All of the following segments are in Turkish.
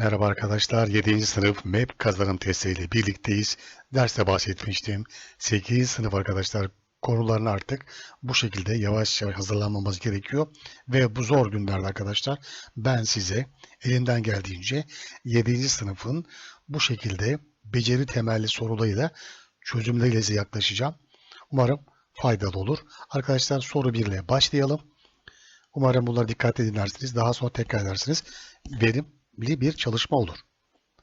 Merhaba arkadaşlar. 7. sınıf MEP kazanım testiyle birlikteyiz. Derste bahsetmiştim. 8. sınıf arkadaşlar konularını artık bu şekilde yavaş yavaş hazırlanmamız gerekiyor. Ve bu zor günlerde arkadaşlar ben size elimden geldiğince 7. sınıfın bu şekilde beceri temelli sorularıyla çözümleriyle size yaklaşacağım. Umarım faydalı olur. Arkadaşlar soru 1 ile başlayalım. Umarım bunları dikkatli dinlersiniz. Daha sonra tekrar edersiniz. Verimli bir çalışma olur.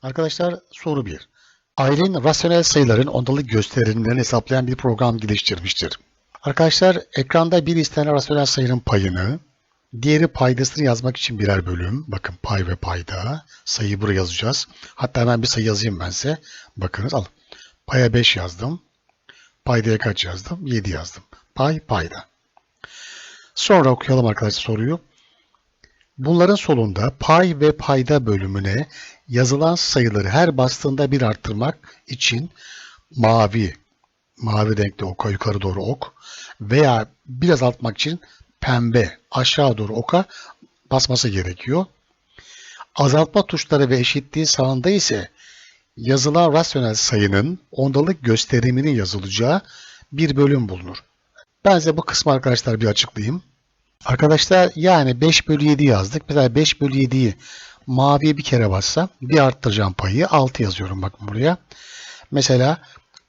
Arkadaşlar soru 1. Aylin rasyonel sayıların ondalık gösterimlerini hesaplayan bir program geliştirmiştir. Arkadaşlar ekranda bir istenen rasyonel sayının payını, diğeri paydasını yazmak için birer bölüm. Bakın pay ve payda. Sayıyı buraya yazacağız. Hatta hemen bir sayı yazayım ben size. Bakınız al. Paya 5 yazdım. Paydaya kaç yazdım? 7 yazdım. Pay payda. Sonra okuyalım arkadaşlar soruyu. Bunların solunda pay ve payda bölümüne yazılan sayıları her bastığında bir arttırmak için mavi, mavi renkli oka yukarı doğru ok veya bir azaltmak için pembe aşağı doğru oka basması gerekiyor. Azaltma tuşları ve eşitliği sağında ise yazılan rasyonel sayının ondalık gösteriminin yazılacağı bir bölüm bulunur. Ben size bu kısmı arkadaşlar bir açıklayayım. Arkadaşlar yani 5 bölü 7 yazdık. Mesela 5 bölü 7'yi maviye bir kere bassam bir arttıracağım payı 6 yazıyorum bakın buraya. Mesela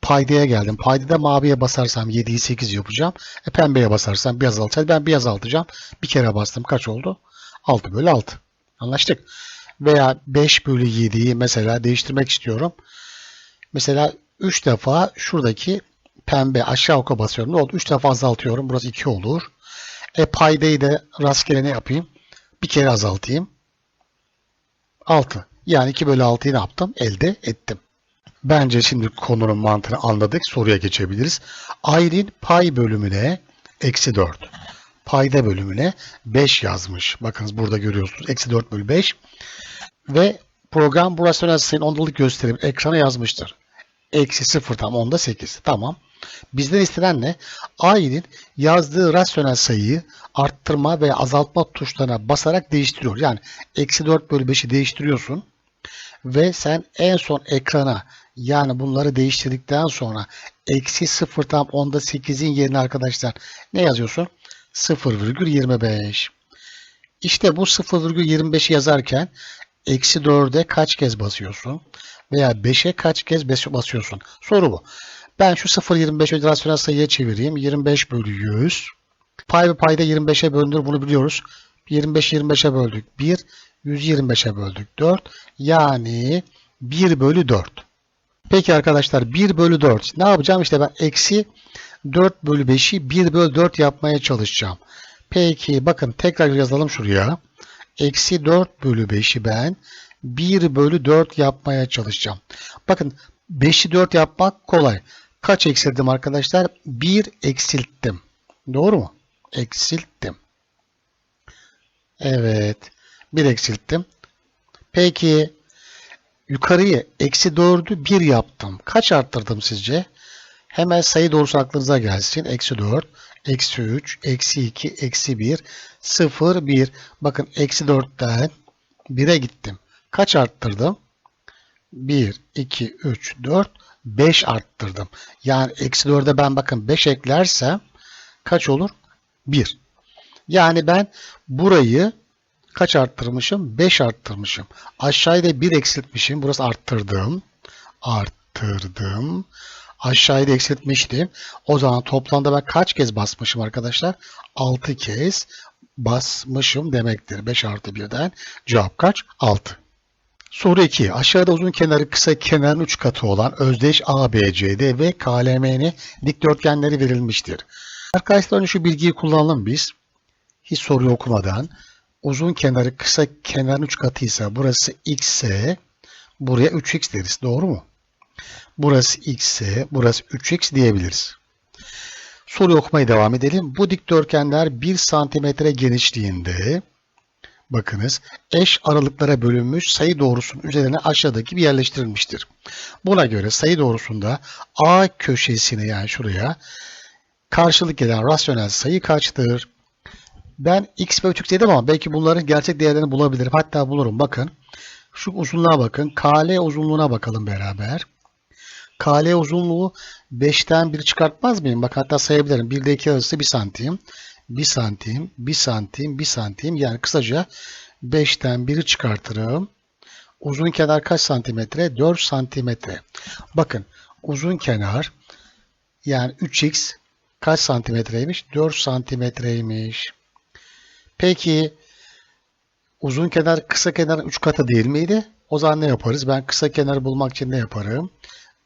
paydaya geldim. Paydada maviye basarsam 7'yi 8 yapacağım. E, pembeye basarsam bir azaltacağım. Ben bir azaltacağım. Bir kere bastım kaç oldu? 6 bölü 6. Anlaştık. Veya 5 bölü 7'yi mesela değiştirmek istiyorum. Mesela 3 defa şuradaki pembe aşağı oka basıyorum. Ne oldu? 3 defa azaltıyorum. Burası 2 olur. E paydayı da rastgele ne yapayım? Bir kere azaltayım. 6. Yani 2 bölü 6'yı ne yaptım? Elde ettim. Bence şimdi konunun mantığını anladık. Soruya geçebiliriz. Aylin pay bölümüne eksi 4. Payda bölümüne 5 yazmış. Bakınız burada görüyorsunuz. Eksi 4 bölü 5. Ve program bu rasyonel sayının ondalık gösterim ekrana yazmıştır. Eksi 0 tam onda 8. Tamam. Bizden istenen ne? A'nın yazdığı rasyonel sayıyı arttırma veya azaltma tuşlarına basarak değiştiriyor. Yani eksi 4 bölü 5'i değiştiriyorsun ve sen en son ekrana yani bunları değiştirdikten sonra eksi 0 tam onda 8'in yerine arkadaşlar ne yazıyorsun? 0,25. İşte bu 0,25'i yazarken eksi 4'e kaç kez basıyorsun? Veya 5'e kaç kez basıyorsun? Soru bu. Ben şu 0,25'i rasyonel sayıya çevireyim. 25 bölü 100. Pay ve payda 25'e bölünür bunu biliyoruz. 25 25'e böldük 1. 125'e böldük 4. Yani 1 bölü 4. Peki arkadaşlar 1 bölü 4. Ne yapacağım? İşte ben eksi 4 bölü 5'i 1 bölü 4 yapmaya çalışacağım. Peki bakın tekrar yazalım şuraya. Eksi 4 bölü 5'i ben 1 bölü 4 yapmaya çalışacağım. Bakın 5'i 4 yapmak kolay. Kaç eksilttim arkadaşlar? 1 eksilttim. Doğru mu? Eksilttim. Evet. 1 eksilttim. Peki yukarıyı eksi 4'ü 1 yaptım. Kaç arttırdım sizce? Hemen sayı doğrusu aklınıza gelsin. Eksi 4, eksi 3, eksi 2, eksi 1, 0, 1. Bakın eksi 4'ten 1'e gittim. Kaç arttırdım? 1, 2, 3, 4, 5 arttırdım. Yani eksi 4'e ben bakın 5 eklersem kaç olur? 1. Yani ben burayı kaç arttırmışım? 5 arttırmışım. Aşağıya da 1 eksiltmişim. Burası arttırdım. Arttırdım. Aşağıya da eksiltmiştim. O zaman toplamda ben kaç kez basmışım arkadaşlar? 6 kez basmışım demektir. 5 artı 1'den cevap kaç? 6. Soru 2. Aşağıda uzun kenarı kısa kenarın 3 katı olan özdeş ABCD ve KLMN dikdörtgenleri verilmiştir. Arkadaşlar şu bilgiyi kullanalım biz. Hiç soruyu okumadan. Uzun kenarı kısa kenarın 3 katıysa burası x ise buraya 3x deriz. Doğru mu? Burası x ise burası 3x diyebiliriz. Soruyu okumaya devam edelim. Bu dikdörtgenler 1 santimetre genişliğinde bakınız eş aralıklara bölünmüş sayı doğrusunun üzerine aşağıdaki gibi yerleştirilmiştir. Buna göre sayı doğrusunda A köşesine yani şuraya karşılık gelen rasyonel sayı kaçtır? Ben x ve 3x dedim ama belki bunların gerçek değerlerini bulabilirim. Hatta bulurum. Bakın Şu uzunluğa bakın. KL uzunluğuna bakalım beraber. KL uzunluğu 5'ten 1 çıkartmaz mıyım? Bak hatta sayabilirim. 1 ile 2 arası 1 santim. 1 santim, 1 santim, 1 santim. Yani kısaca 5'ten 1'i çıkartırım. Uzun kenar kaç santimetre? 4 santimetre. Bakın uzun kenar yani 3x kaç santimetreymiş? 4 santimetreymiş. Peki uzun kenar kısa kenarın 3 katı değil miydi? O zaman ne yaparız? Ben kısa kenarı bulmak için ne yaparım?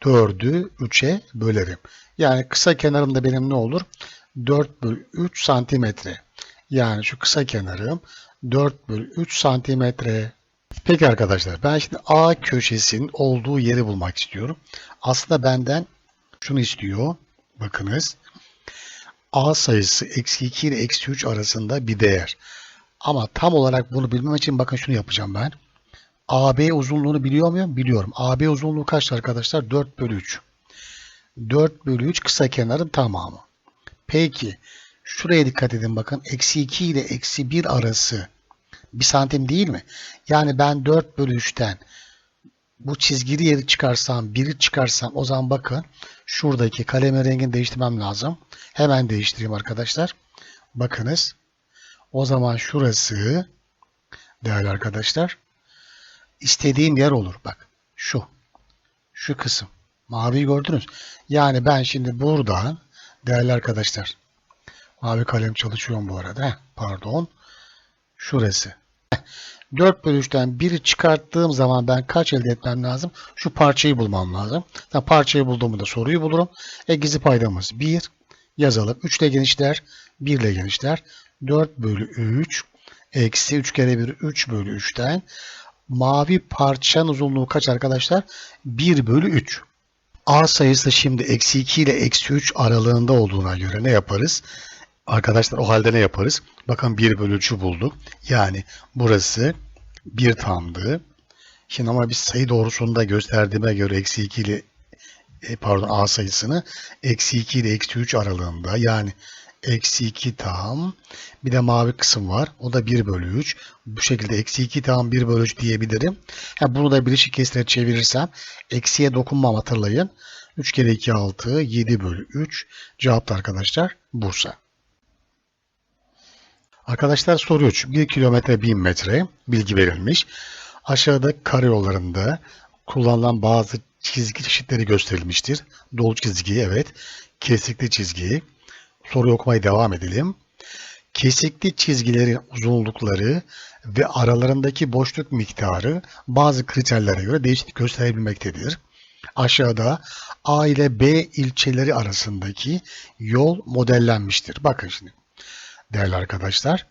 4'ü 3'e bölerim. Yani kısa kenarım benim ne olur? 4 bölü 3 santimetre. Yani şu kısa kenarım 4 bölü 3 santimetre. Peki arkadaşlar ben şimdi A köşesinin olduğu yeri bulmak istiyorum. Aslında benden şunu istiyor. Bakınız. A sayısı eksi 2 ile eksi 3 arasında bir değer. Ama tam olarak bunu bilmem için bakın şunu yapacağım ben. AB uzunluğunu biliyor muyum? Biliyorum. AB uzunluğu kaç arkadaşlar? 4 bölü 3. 4 bölü 3 kısa kenarın tamamı. Peki şuraya dikkat edin bakın. Eksi 2 ile eksi 1 arası bir santim değil mi? Yani ben 4 bölü 3'ten bu çizgili yeri çıkarsam, 1'i çıkarsam o zaman bakın şuradaki kalemin rengini değiştirmem lazım. Hemen değiştireyim arkadaşlar. Bakınız. O zaman şurası değerli arkadaşlar istediğim yer olur. Bak şu. Şu kısım. Maviyi gördünüz. Yani ben şimdi buradan değerli arkadaşlar mavi kalem çalışıyorum bu arada. Heh, pardon. Şurası. 4 bölü 3'ten 1'i çıkarttığım zaman ben kaç elde etmem lazım? Şu parçayı bulmam lazım. Tabii parçayı bulduğumda soruyu bulurum. E gizli paydamız 1 yazalım. 3 ile genişler. 1 ile genişler. 4 bölü 3 eksi 3 kere 1 3 bölü 3'ten mavi parçanın uzunluğu kaç arkadaşlar? 1 bölü 3. A sayısı şimdi eksi 2 ile eksi 3 aralığında olduğuna göre ne yaparız? Arkadaşlar o halde ne yaparız? Bakın 1 bölü 3'ü bulduk. Yani burası 1 tamdı. Şimdi ama biz sayı doğrusunda gösterdiğime göre eksi 2 ile e, pardon A sayısını eksi 2 ile eksi 3 aralığında yani eksi 2 tam bir de mavi kısım var. O da 1 bölü 3. Bu şekilde eksi 2 tam 1 bölü 3 diyebilirim. Ha, bunu da birleşik kesire çevirirsem eksiye dokunmam hatırlayın. 3 kere 2 6 7 bölü 3. Cevap da arkadaşlar Bursa. Arkadaşlar soru 3. 1 kilometre 1000 metre bilgi verilmiş. Aşağıda karayollarında kullanılan bazı çizgi çeşitleri gösterilmiştir. Dolu çizgi evet. Kesikli çizgi. Soruyu okumaya devam edelim. Kesikli çizgilerin uzunlukları ve aralarındaki boşluk miktarı bazı kriterlere göre değişiklik gösterebilmektedir. Aşağıda A ile B ilçeleri arasındaki yol modellenmiştir. Bakın şimdi değerli arkadaşlar.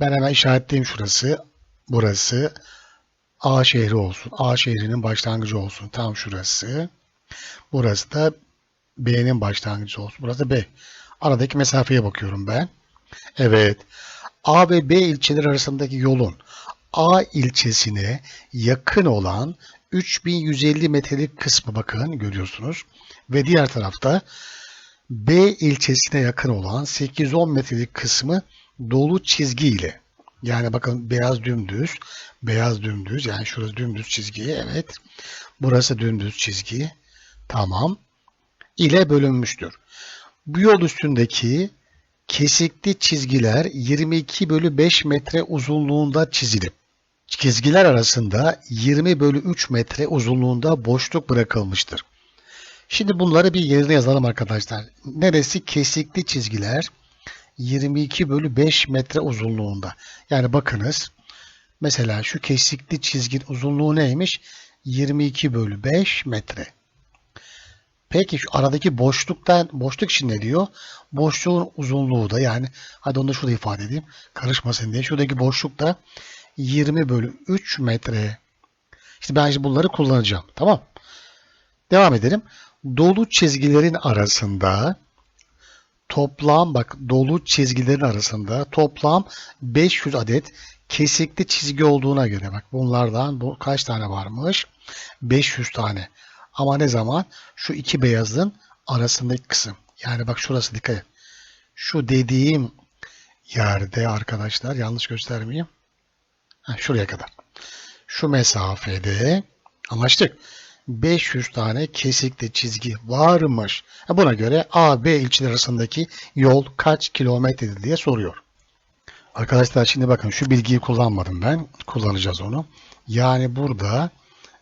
Ben hemen işaretleyeyim şurası. Burası A şehri olsun. A şehrinin başlangıcı olsun. Tam şurası. Burası da B'nin başlangıcı olsun. Burası B. Aradaki mesafeye bakıyorum ben. Evet. A ve B ilçeler arasındaki yolun A ilçesine yakın olan 3150 metrelik kısmı bakın görüyorsunuz. Ve diğer tarafta B ilçesine yakın olan 810 metrelik kısmı dolu çizgi ile yani bakın beyaz dümdüz, beyaz dümdüz yani şurası dümdüz çizgi evet. Burası dümdüz çizgi. Tamam. ile bölünmüştür. Bu yol üstündeki kesikli çizgiler 22 bölü 5 metre uzunluğunda çizilip çizgiler arasında 20 bölü 3 metre uzunluğunda boşluk bırakılmıştır. Şimdi bunları bir yerine yazalım arkadaşlar. Neresi kesikli çizgiler? 22 bölü 5 metre uzunluğunda. Yani bakınız. Mesela şu kesikli çizginin uzunluğu neymiş? 22 bölü 5 metre. Peki şu aradaki boşluktan boşluk için ne diyor? Boşluğun uzunluğu da yani hadi onu da şurada ifade edeyim. Karışmasın diye. Şuradaki boşluk da 20 bölü 3 metre. İşte ben şimdi bunları kullanacağım. Tamam. Devam edelim. Dolu çizgilerin arasında toplam bak dolu çizgilerin arasında toplam 500 adet kesikli çizgi olduğuna göre bak bunlardan bu kaç tane varmış? 500 tane. Ama ne zaman? Şu iki beyazın arasındaki kısım. Yani bak şurası dikkat et. Şu dediğim yerde arkadaşlar yanlış göstermeyeyim. Heh, şuraya kadar. şu mesafede anlaştık. 500 tane kesikli çizgi varmış. Ha, Buna göre A, B ilçeler arasındaki yol kaç kilometredir diye soruyor. Arkadaşlar şimdi bakın şu bilgiyi kullanmadım ben. Kullanacağız onu. Yani burada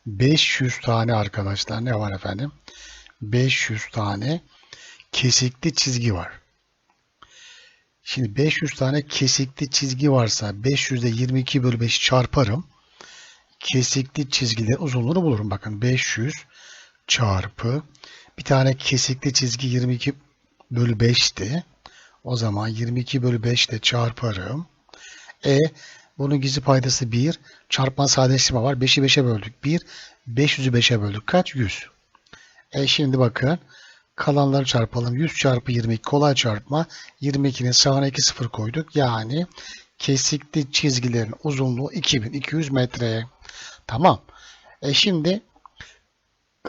500 tane arkadaşlar ne var efendim? 500 tane kesikli çizgi var. Şimdi 500 tane kesikli çizgi varsa 500'de 22 bölü 5 çarparım. Kesikli çizgilerin uzunluğunu bulurum. Bakın 500 çarpı bir tane kesikli çizgi 22 bölü 5'ti. O zaman 22 bölü 5 ile çarparım. E bunun gizli paydası 1. Çarpma sadeleştirme var. 5'i 5'e böldük. 1. 500'ü 5'e böldük. Kaç? 100. E şimdi bakın. Kalanları çarpalım. 100 çarpı 22 kolay çarpma. 22'nin sağına 2 sıfır koyduk. Yani kesikli çizgilerin uzunluğu 2200 metre. Tamam. E şimdi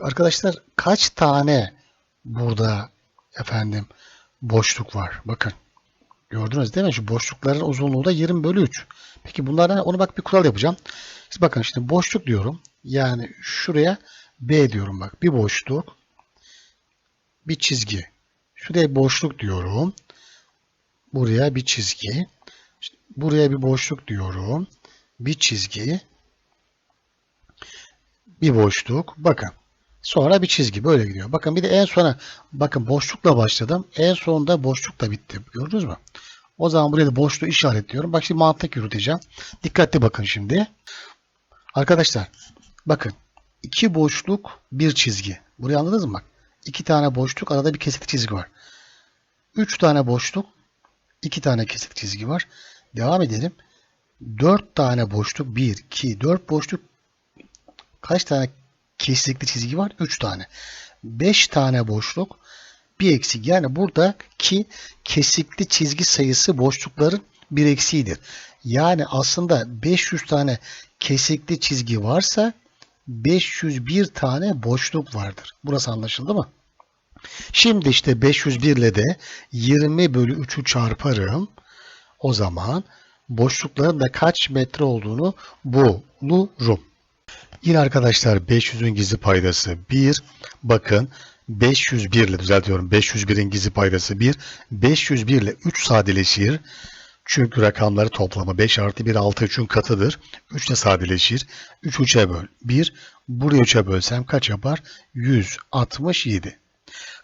arkadaşlar kaç tane burada efendim boşluk var? Bakın. Gördünüz değil mi? Şu boşlukların uzunluğu da 20 bölü 3. Peki bunlardan onu bak bir kural yapacağım. Şimdi bakın şimdi boşluk diyorum. Yani şuraya B diyorum bak. Bir boşluk. Bir çizgi. Şuraya boşluk diyorum. Buraya bir çizgi. Buraya bir boşluk diyorum. Bir çizgi. Bir boşluk. Bakın. Sonra bir çizgi böyle gidiyor. Bakın bir de en sona bakın boşlukla başladım. En sonunda boşlukla bitti. Gördünüz mü? O zaman buraya da boşluğu işaretliyorum. Bak şimdi mantık yürüteceğim. Dikkatli bakın şimdi. Arkadaşlar bakın. iki boşluk bir çizgi. Burayı anladınız mı bak? İki tane boşluk arada bir kesit çizgi var. Üç tane boşluk iki tane kesit çizgi var. Devam edelim. Dört tane boşluk bir, iki, dört boşluk kaç tane kesikli çizgi var? Üç tane. Beş tane boşluk bir eksik. Yani buradaki kesikli çizgi sayısı boşlukların bir eksiğidir. Yani aslında 500 tane kesikli çizgi varsa 501 tane boşluk vardır. Burası anlaşıldı mı? Şimdi işte 501 ile de 20 bölü 3'ü çarparım. O zaman boşlukların da kaç metre olduğunu bulurum. Yine arkadaşlar 500'ün gizli paydası 1. Bakın 501 ile düzeltiyorum. 501'in gizli paydası 1. 501 ile 3 sadeleşir. Çünkü rakamları toplamı 5 artı 1 6 3'ün katıdır. 3 de sadeleşir. 3 3'e böl. 1. Buraya 3'e bölsem kaç yapar? 167.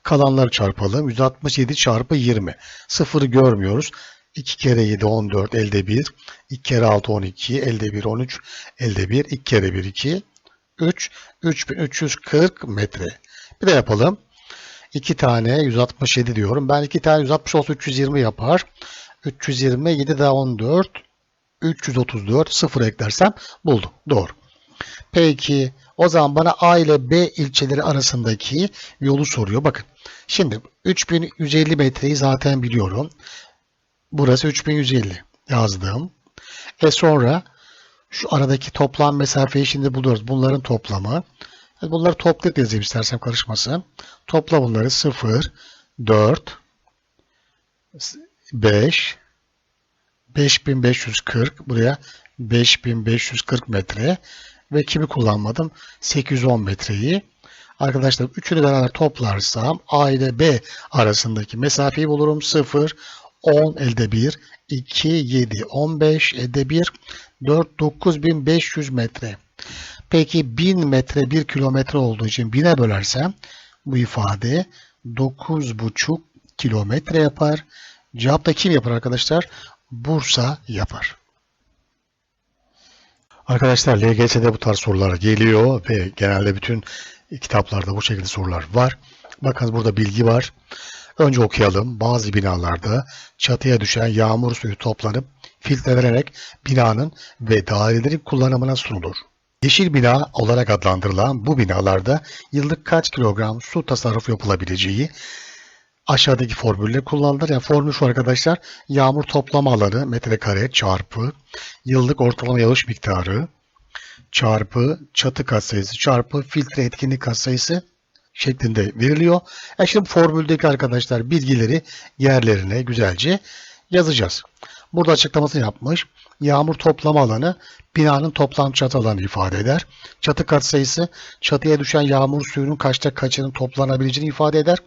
Kalanları çarpalım. 167 çarpı 20. Sıfırı görmüyoruz. 2 kere 7 14 elde 1. 2 kere 6 12 elde 1 13 elde 1. 2 kere 1 2 3 3340 metre. Bir de yapalım. 2 tane 167 diyorum. Ben 2 tane 160 olsa 320 yapar. 320 7 daha 14 334 0 eklersem buldum. Doğru. Peki o zaman bana A ile B ilçeleri arasındaki yolu soruyor. Bakın. Şimdi 3150 metreyi zaten biliyorum. Burası 3150 yazdım. E sonra şu aradaki toplam mesafeyi şimdi buluyoruz. Bunların toplamı. Bunları toplayıp yazayım istersem karışmasın. Topla bunları 0, 4, 5, 5540 buraya 5540 metre ve kimi kullanmadım? 810 metreyi. Arkadaşlar üçünü beraber toplarsam A ile B arasındaki mesafeyi bulurum. 0, 10 elde 1, 2, 7, 15 elde 1, 4, 9500 metre. Peki 1000 metre 1 kilometre olduğu için 1000'e bölersem bu ifade 9,5 kilometre yapar. Cevap da kim yapar arkadaşlar? Bursa yapar. Arkadaşlar LGS'de bu tarz sorular geliyor ve genelde bütün kitaplarda bu şekilde sorular var. Bakın burada bilgi var. Önce okuyalım. Bazı binalarda çatıya düşen yağmur suyu toplanıp filtrelenerek binanın ve dairelerin kullanımına sunulur. Yeşil bina olarak adlandırılan bu binalarda yıllık kaç kilogram su tasarrufu yapılabileceği aşağıdaki formülle kullanılır. Yani formül şu arkadaşlar yağmur toplama alanı metrekare çarpı yıllık ortalama yağış miktarı çarpı çatı katsayısı çarpı filtre etkinlik katsayısı şeklinde veriliyor. E şimdi formüldeki arkadaşlar bilgileri yerlerine güzelce yazacağız. Burada açıklamasını yapmış. Yağmur toplama alanı binanın toplam çatı alanı ifade eder. Çatı katsayısı çatıya düşen yağmur suyunun kaçta kaçının toplanabileceğini ifade eder.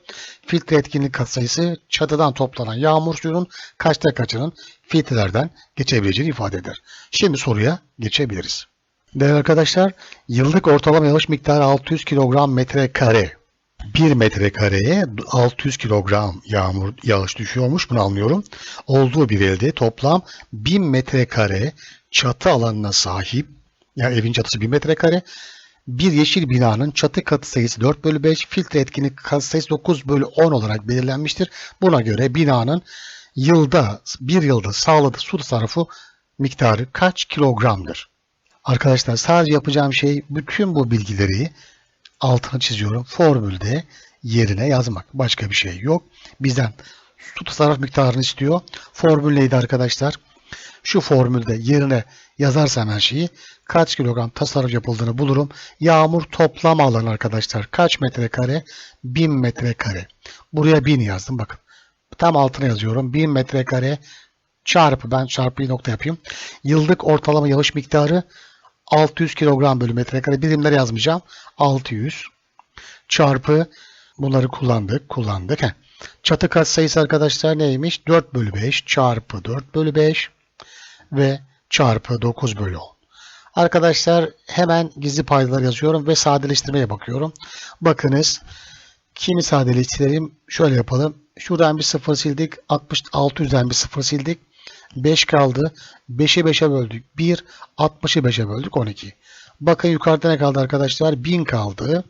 Filtre etkinlik katsayısı çatıdan toplanan yağmur suyunun kaçta kaçının filtrelerden geçebileceğini ifade eder. Şimdi soruya geçebiliriz. Değerli arkadaşlar, yıllık ortalama yağış miktarı 600 kilogram metrekare. 1 metrekareye 600 kilogram yağmur yağış düşüyormuş bunu anlıyorum. Olduğu bir elde toplam 1000 metrekare çatı alanına sahip yani evin çatısı 1000 metrekare bir yeşil binanın çatı katı sayısı 4 bölü 5, filtre etkinlik katı sayısı 9 bölü 10 olarak belirlenmiştir. Buna göre binanın yılda, bir yılda sağladığı su tasarrufu miktarı kaç kilogramdır? Arkadaşlar sadece yapacağım şey bütün bu bilgileri altını çiziyorum. Formülde yerine yazmak. Başka bir şey yok. Bizden su tasarruf miktarını istiyor. Formül neydi arkadaşlar? Şu formülde yerine yazarsam her şeyi kaç kilogram tasarruf yapıldığını bulurum. Yağmur toplam alanı arkadaşlar kaç metrekare? 1000 metrekare. Buraya 1000 yazdım bakın. Tam altına yazıyorum. 1000 metrekare çarpı ben çarpıyı nokta yapayım. Yıllık ortalama yağış miktarı 600 kilogram bölü metrekare birimleri yazmayacağım. 600 çarpı bunları kullandık kullandık. Heh. Çatı kat sayısı arkadaşlar neymiş? 4 bölü 5 çarpı 4 bölü 5 ve çarpı 9 bölü 10. Arkadaşlar hemen gizli paydalar yazıyorum ve sadeleştirmeye bakıyorum. Bakınız kimi sadeleştirelim? Şöyle yapalım. Şuradan bir sıfır sildik. 6600'den bir sıfır sildik. 5 kaldı. 5'i 5'e böldük. 1. 60'ı 5'e böldük. 12. Bakın yukarıda ne kaldı arkadaşlar? 1000 kaldı.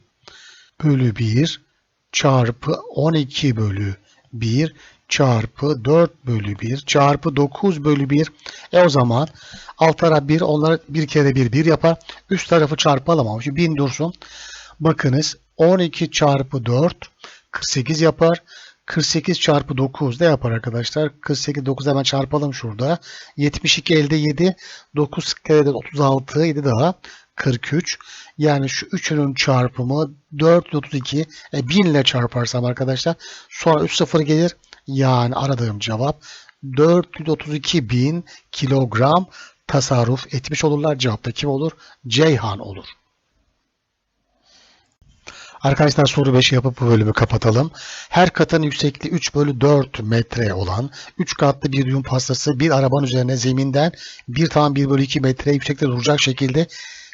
Bölü 1 çarpı 12 bölü 1 çarpı 4 bölü 1 çarpı 9 bölü 1. E o zaman alt taraf 1 onları bir kere 1 1 yapar. Üst tarafı çarpı alamamış. 1000 dursun. Bakınız 12 çarpı 4 48 yapar. 48 çarpı 9 ne yapar arkadaşlar? 48 9 hemen çarpalım şurada. 72 elde 7. 9 kere de 36 7 daha 43. Yani şu üçünün çarpımı 432. E, 1000 ile çarparsam arkadaşlar sonra 3 sıfır gelir. Yani aradığım cevap 432 bin kilogram tasarruf etmiş olurlar. Cevapta kim olur? Ceyhan olur. Arkadaşlar soru 5 yapıp bu bölümü kapatalım. Her katın yüksekliği 3 bölü 4 metre olan 3 katlı bir yum pastası bir arabanın üzerine zeminden 1 tam 1 bölü 2 metre yüksekte duracak şekilde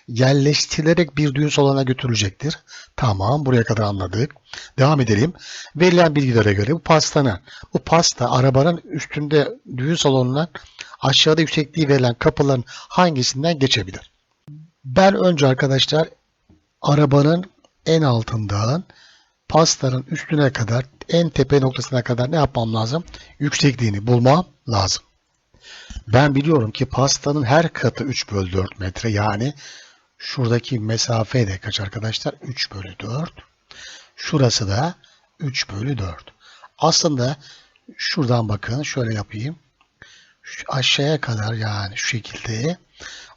yerleştirilerek bir düğün salonuna götürülecektir. Tamam buraya kadar anladık. Devam edelim. Verilen bilgilere göre bu pastanın, bu pasta arabanın üstünde düğün salonuna aşağıda yüksekliği verilen kapıların hangisinden geçebilir? Ben önce arkadaşlar arabanın en altından pastanın üstüne kadar en tepe noktasına kadar ne yapmam lazım? Yüksekliğini bulmam lazım. Ben biliyorum ki pastanın her katı 3 bölü 4 metre yani şuradaki mesafe de kaç arkadaşlar? 3 bölü 4. Şurası da 3 bölü 4. Aslında şuradan bakın şöyle yapayım. Şu aşağıya kadar yani şu şekilde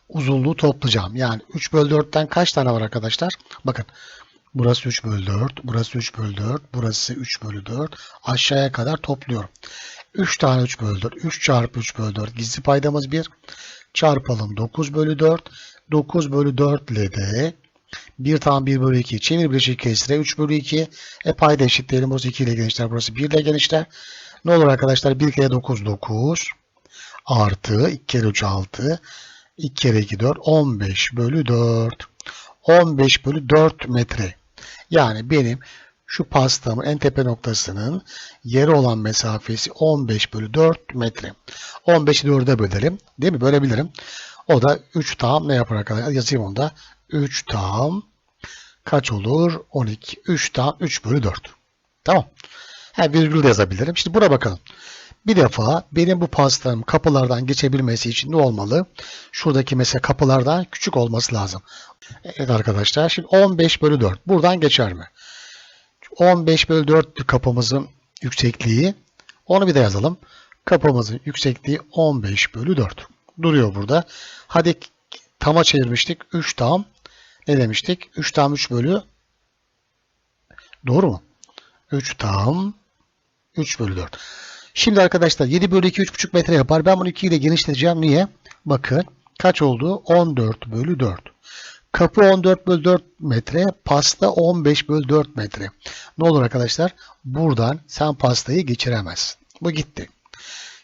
uzunluğu toplayacağım. Yani 3 bölü 4'ten kaç tane var arkadaşlar? Bakın Burası 3 bölü 4. Burası 3 bölü 4. Burası 3 bölü 4. Aşağıya kadar topluyorum. 3 tane 3 bölü 4. 3 çarpı 3 bölü 4. Gizli paydamız 1. Çarpalım 9 bölü 4. 9 bölü 4 ile de 1 tam 1 bölü 2. Çevir bileşik kesire 3 bölü 2. E payda eşitleyelim. Burası 2 ile genişler. Burası 1 ile genişler. Ne olur arkadaşlar? 1 kere 9 9. Artı 2 kere 3 6. 2 kere 2 4. 15 bölü 4. 15 bölü 4 metre. Yani benim şu pastamın en tepe noktasının yeri olan mesafesi 15 bölü 4 metre. 15'i 4'e bölerim. Değil mi? Bölebilirim. O da 3 tam ne yapar arkadaşlar? Yazayım onu da. 3 tam kaç olur? 12. 3 tam 3 bölü 4. Tamam. Ha, virgül de yazabilirim. Şimdi buna bakalım. Bir defa benim bu pastam kapılardan geçebilmesi için ne olmalı? Şuradaki mesela kapılardan küçük olması lazım. Evet arkadaşlar şimdi 15 bölü 4 buradan geçer mi? 15 bölü 4 bir kapımızın yüksekliği. Onu bir de yazalım. Kapımızın yüksekliği 15 bölü 4. Duruyor burada. Hadi tama çevirmiştik. 3 tam. Ne demiştik? 3 tam 3 bölü. Doğru mu? 3 tam 3 bölü 4. Şimdi arkadaşlar 7 bölü 2 3,5 metre yapar. Ben bunu 2 ile genişleteceğim. Niye? Bakın kaç oldu? 14 bölü 4. Kapı 14 bölü 4 metre. Pasta 15 bölü 4 metre. Ne olur arkadaşlar? Buradan sen pastayı geçiremezsin. Bu gitti.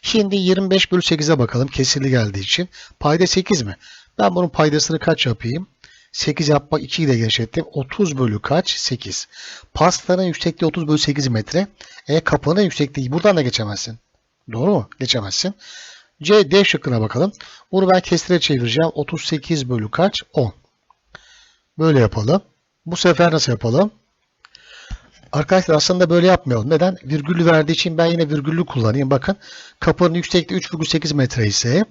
Şimdi 25 bölü 8'e bakalım. Kesirli geldiği için. Payda 8 mi? Ben bunun paydasını kaç yapayım? 8 yapmak 2 ile genişlettim. 30 bölü kaç? 8. Pastanın yüksekliği 30 bölü 8 metre. E kapının yüksekliği buradan da geçemezsin. Doğru mu? Geçemezsin. C, D şıkkına bakalım. Bunu ben kesire çevireceğim. 38 bölü kaç? 10. Böyle yapalım. Bu sefer nasıl yapalım? Arkadaşlar aslında böyle yapmayalım. Neden? Virgüllü verdiği için ben yine virgüllü kullanayım. Bakın kapının yüksekliği 3,8 metre ise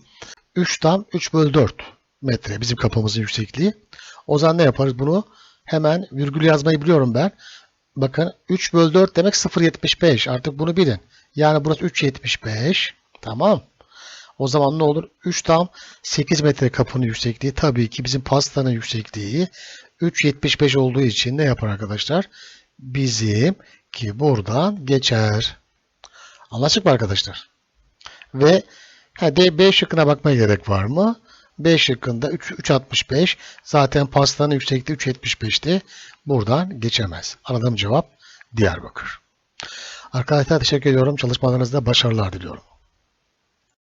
3 tam 3 bölü 4 metre bizim kapımızın yüksekliği. O zaman ne yaparız bunu? Hemen virgül yazmayı biliyorum ben. Bakın 3 bölü 4 demek 0,75. Artık bunu bilin. Yani burası 3,75. Tamam. O zaman ne olur? 3 tam 8 metre kapının yüksekliği. Tabii ki bizim pastanın yüksekliği 3,75 olduğu için ne yapar arkadaşlar? Bizim ki buradan geçer. Anlaştık mı arkadaşlar? Ve ha, D, B şıkkına bakmaya gerek var mı? B şıkkında 3, 3.65. Zaten pastanın yüksekliği 3.75'ti. Buradan geçemez. Aradığım cevap Diyarbakır. Arkadaşlar teşekkür ediyorum. Çalışmalarınızda başarılar diliyorum.